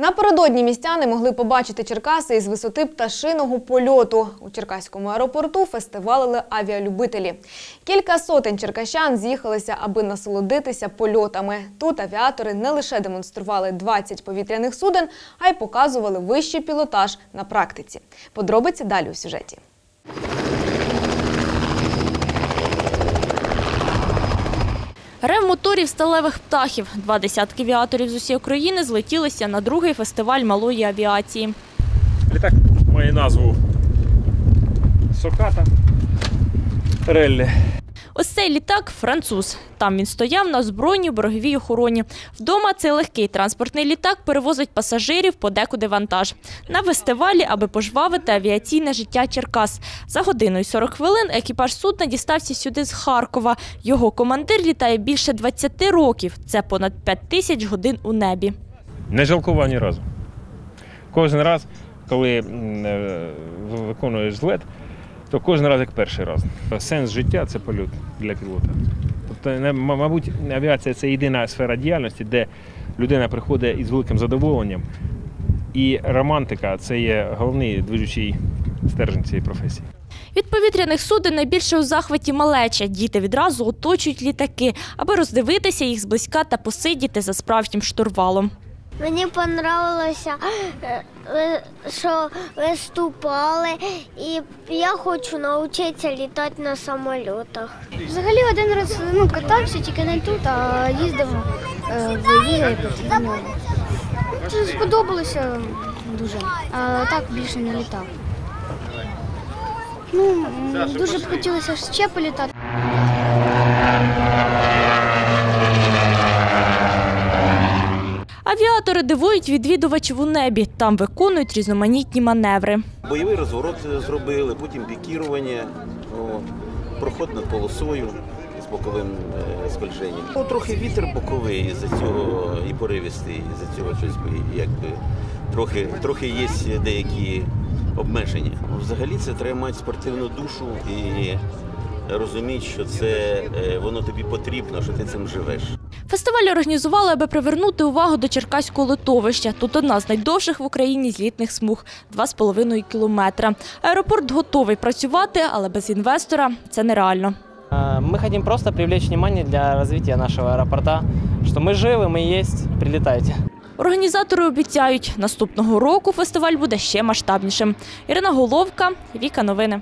Напередодні містяни могли побачити Черкаси із висоти пташиного польоту. У Черкаському аеропорту фестивалили авіалюбителі. Кілька сотень черкащан з'їхалися, аби насолодитися польотами. Тут авіатори не лише демонстрували 20 повітряних суден, а й показували вищий пілотаж на практиці. Подробиці далі у сюжеті. Рев моторів сталевих птахів. Два десятки авіаторів з усієї України злетілися на другий фестиваль малої авіації. Літак має назву Соката Реллі. Ось цей літак француз. Там він стояв на озброєній береговій охороні. Вдома цей легкий транспортний літак перевозить пасажирів подекуди вантаж. На фестивалі, аби пожвавити авіаційне життя Черкас. За годину і 40 хвилин екіпаж судна дістався сюди з Харкова. Його командир літає більше 20 років. Це понад 5 тисяч годин у небі. Не жалкував ні разу. Кожен раз, коли е, виконуєш злет, то кожен раз як перший раз. Сенс життя це польот для пілота. Тобто, мабуть, авіація це єдина сфера діяльності, де людина приходить із великим задоволенням. І романтика це є головний движучий стержень цієї професії. Від повітряних суден найбільше у захваті малеча. Діти відразу оточують літаки, аби роздивитися їх зблизька та посидіти за справжнім штурвалом. Мені понравилося, е, що виступали, і я хочу навчитися літати на самольотах. Взагалі один раз ну, катався, тільки не тут, а їздив е, в Єгипет. Ну, сподобалося дуже, а так більше не літав. Ну, дуже б хотілося ще політати. Авіатори дивують відвідувачів у небі. Там виконують різноманітні маневри. Бойовий розворот зробили, потім пікірування, проход над полосою з боковим е, скольженням. Ну, трохи вітер боковий з-за цього і поривістий, з-за цього щось якби трохи, трохи є деякі обмеження. Взагалі це треба мати спортивну душу і розуміти, що це е, воно тобі потрібно, що ти цим живеш. Фестиваль організували, аби привернути увагу до Черкаського литовища. Тут одна з найдовших в Україні злітних смуг 2,5 кілометра. Аеропорт готовий працювати, але без інвестора це нереально. А, Мы хотим просто привлечь внимание для развития нашего аэропорта, что мы живы, мы есть, прилетайте. Організатори обіцяють, наступного року фестиваль буде ще масштабнішим. Ірина Головка, Віка Новини.